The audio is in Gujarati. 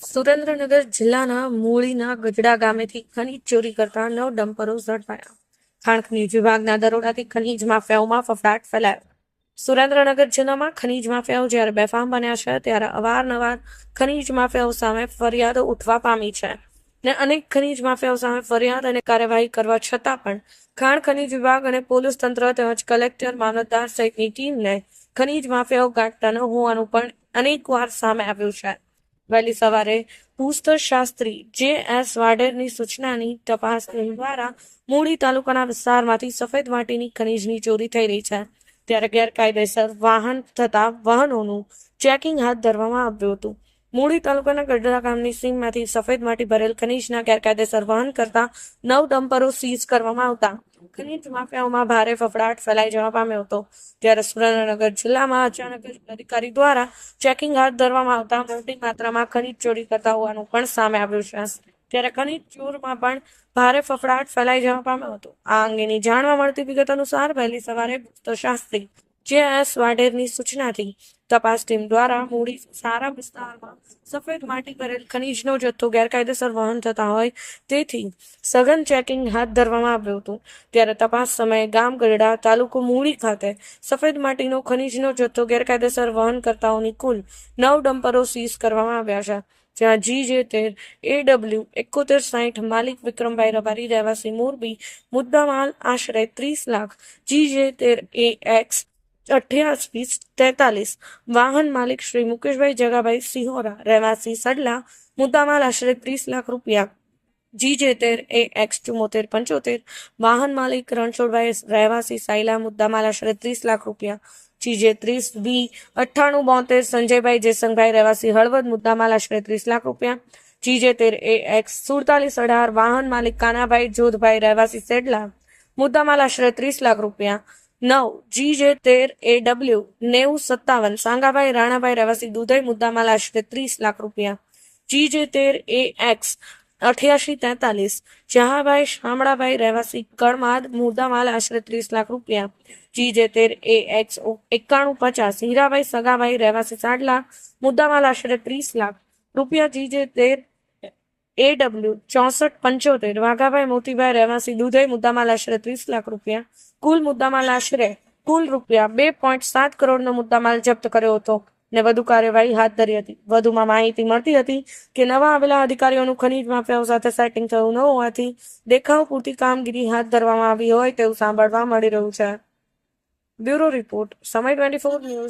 સુરેન્દ્રનગર જિલ્લાના મૂળીના ગઢડા ગામેથી ખનીજ ચોરી કરતા નવ ડમ્પરો ઝડપાયા. ખાણ ખનીજ વિભાગના દરોડાથી ખનીજ માફિયાઓમાં ફફડાટ ફેલાયો. સુરેન્દ્રનગર જિલ્લામાં ખનીજ માફિયાઓ જ્યારે બેફામ બન્યા છે, ત્યારે અવારનવાર ખનીજ માફિયાઓ સામે ફરિયાદો ઉઠવા પામી છે ને અનેક ખનીજ માફિયાઓ સામે ફરિયાદ અને કાર્યવાહી કરવા છતાં પણ ખાણ ખનીજ વિભાગ અને પોલીસ તંત્ર તેમજ કલેક્ટર, મામલતદાર સહિતની ટીમને ખનીજ માફિયાઓ ગાંઠતા ન હોવાનું પણ અનેકવાર સામે આવ્યું છે. વહેલી સવારે ભૂસ્તર શાસ્ત્રી જે એસ વાડેરની સૂચનાની તપાસ દ્વારા મૂળી તાલુકાના વિસ્તારમાંથી સફેદ માટીની ખનીજની ચોરી થઈ રહી છે. ત્યારે ગેરકાયદેસર વાહન થતા વાહનોનું ચેકિંગ હાથ ધરવામાં આવ્યું હતું. મૂળી તાલુકાના ગઢડા ગામની સીમમાંથી સફેદ માટી ભરેલ ખનીજના ગેરકાયદેસર વહન કરતા નવ ડમ્પરો સીઝ કરવામાં આવતા. ખનીજ માફિયાઓમાં ભારે ફફડાટ ફેલાઈ જવા પામ્યો હતો. ત્યારે સુરેન્દ્રનગર જિલ્લામાં અચાનક અધિકારી દ્વારા ચેકિંગ હાથ ધરવામાં આવતા મોટી માત્રામાં ખનીજ ચોરી કરતા હોવાનું પણ સામે આવ્યું છે. ત્યારે ખનીજ ચોરમાં પણ ભારે ફફડાટ ફેલાઈ જવા પામ્યો હતો. આ અંગેની જાણવા મળતી વિગત અનુસાર વહેલી સવારે શાસ્ત્રી જે એસ વાઢેરની સૂચનાથી તપાસ ટીમ દ્વારા મૂડી સારા વિસ્તારમાં સફેદ માટી ભરેલ ખનીજનો જથ્થો ગેરકાયદેસર વહન થતા હોય તેથી સઘન ચેકિંગ હાથ ધરવામાં આવ્યું હતું. ત્યારે તપાસ સમયે ગામ ગરડા તાલુકો મૂડી ખાતે સફેદ માટીનો ખનીજનો જથ્થો ગેરકાયદેસર વહન કરતાઓની કુલ નવ ડમ્પરો સીઝ કરવામાં આવ્યા છે. જ્યાં જી જે તેર, એ એકોતેર સાઠ માલિક વિક્રમભાઈ રબારી, રહેવાસી મોરબી, મુદ્દામાલ આશરે ત્રીસ લાખ, જી જે તેર એ એક્સ અઠ્યાસી તેતાલીસ. વાહન માલિક શ્રી મુકેશભાઈ જગાભાઈ સિંહોરા, રહેવાસી સડલા, મુદ્દામાલ આશરે ત્રીસ લાખ રૂપિયા. જી જેતેર, એ એક્સ ચુમ્મોતેર, પંચોતેર. વાહન માલિક રણછોડભાઈ રહેવાસી સાયલા, મુદ્દામાલ આશરે ત્રીસ લાખ રૂપિયા. જી ત્રીસ બી અઠ્ઠાણું, બોતેર, સંજયભાઈ જયસંગભાઈ રહેવાસી હળવદ, મુદ્દામાલ આશરે ત્રીસ લાખ રૂપિયા. જી તેર એ એક્સ સુડતાલીસ, અઢાર. વાહન માલિક કાનાભાઈ જોધભાઈ રહેવાસી સેડલા, મુદ્દામાલ આશરે ત્રીસ લાખ રૂપિયા. નવ જી જે તેર એ ડબલ્યુ નેવું, સત્તાવન, સાંગાભાઈ, રાણાભાઈ રહેવાસી દુધઈ, મુદ્દામાલ, આશરે ત્રીસ લાખ રૂપિયા. જી જે તેર એ એક્સ અઠ્યાસી તેતાલીસ. જહાભાઈ, શામળાભાઈ રહેવાસી કળમાદ મુદ્દામાલ, આશરે ત્રીસ લાખ રૂપિયા. જી જે તેર એ એક્સ એકાણું, પચાસ. હીરાભાઈ, સગાભાઈ રહેવાસી સાઠ લાખ. મુદ્દામાલ, આશરે ત્રીસ લાખ રૂપિયા. જી જે તેર એ ડબલ્યુ ચોસઠ પંચોતેર, વાઘાભાઈ મોતીભાઈ રહેવાસી, દુધઈ મુદ્દામાલ આશરે ત્રીસ લાખ રૂપિયા, કુલ મુદ્દામાલ આશરે કુલ રૂપિયા બે પોઈન્ટ સાત કરોડનો મુદ્દામાલ જપ્ત કર્યો હતો ને વધુ કાર્યવાહી હાથ ધરી હતી. વધુમાં માહિતી મળતી હતી કે નવા આવેલા અધિકારીઓનું ખનીજ માફિયાઓ સાથે સેટિંગ થયું ન હોવાથી દેખાવ પૂરતી કામગીરી હાથ ધરવામાં આવી હોય તેવું સાંભળવા મળી રહ્યું છે. બ્યુરો રિપોર્ટ, સમય ટ્વેન્ટી ફોર ન્યૂઝ